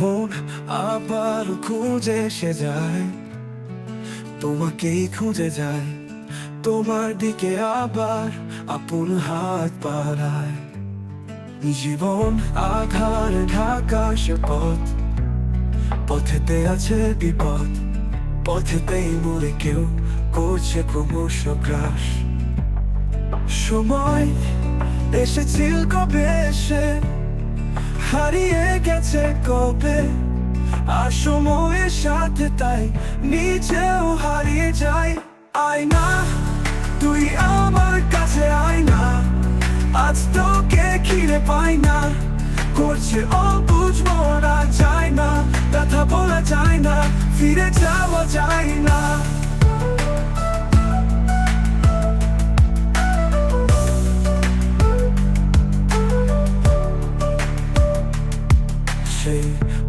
মন আবার খুঁজে সে যায়। তোমাকেই খুঁজে যায়। তোমার দিকে আবার আপন হাত বাড়ায়। জীবন আধার ঢাকা সে পথ। পথেতে আছে বিপদ। পথেতেই মরে কেউ করছে ক্রমশ গ্রাস। সময় এসেছিল কবে এসে হারিয়ে গেছে কবে? আর সময়ের সাথে তাই নিজেও হারিয়ে যায় আয়না, তুই আমার কাছে আয়না। আজ তোকে ঘিরে পাই না। করছে অবুঝ মরা যায় না। কথা বলা যায় না, ফিরে যাওয়া যায় না। সেই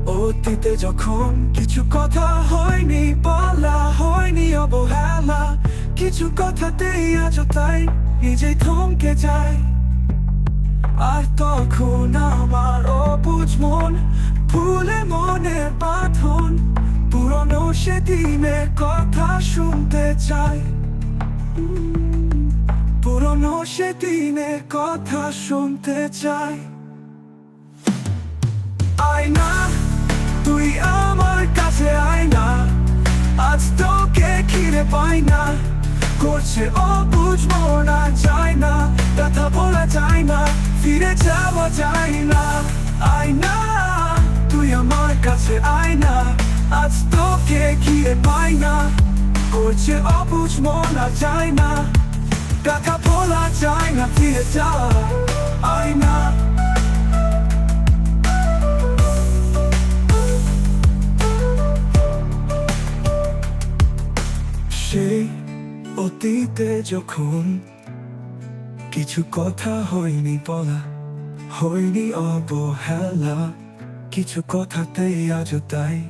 অতীতে যখন কিছু কথা হয়নি, বলা হয়নি অবহেলা, কিছু কথাতেই আজ তাই নিজেই থমকে যায়। আর তখন আমার অবুঝ মন, ভুলে মনের বাঁধন, পুরনো সেদিনের কথা শুনতে চাই। পুরনো সেদিনের কথা শুনতে চাই। আয়না, তুই আমার কাছে আয়না। আজ তোকে ঘিরে পাই না, করছে অবুঝ মনা যায় না কথা বলা যায় না, ফিরে যাওয়া যায় না। আয়না, তুই আমার কাছে আয়না, আজ তোকে ঘিরে পাই না, করছে অবুঝ মনা যায় না কথা বলা যায় না, ফিরে যাওয়া অতীতে যখন কিছু কথা হয়নি বলা, হয়নি অবহেলা, কিছু কথাতেই আজ তাই।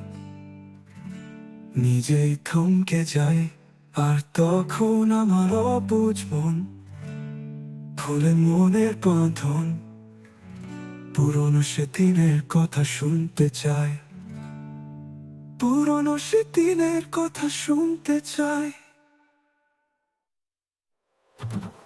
নিজেই থমকে যায় আর তখন আমার অবুঝ মন খুলে মনের বাঁধন, পুরনো সেদিনের কথা শুনতে চায় পুরনো সেদিনের কথা শুনতে চায় you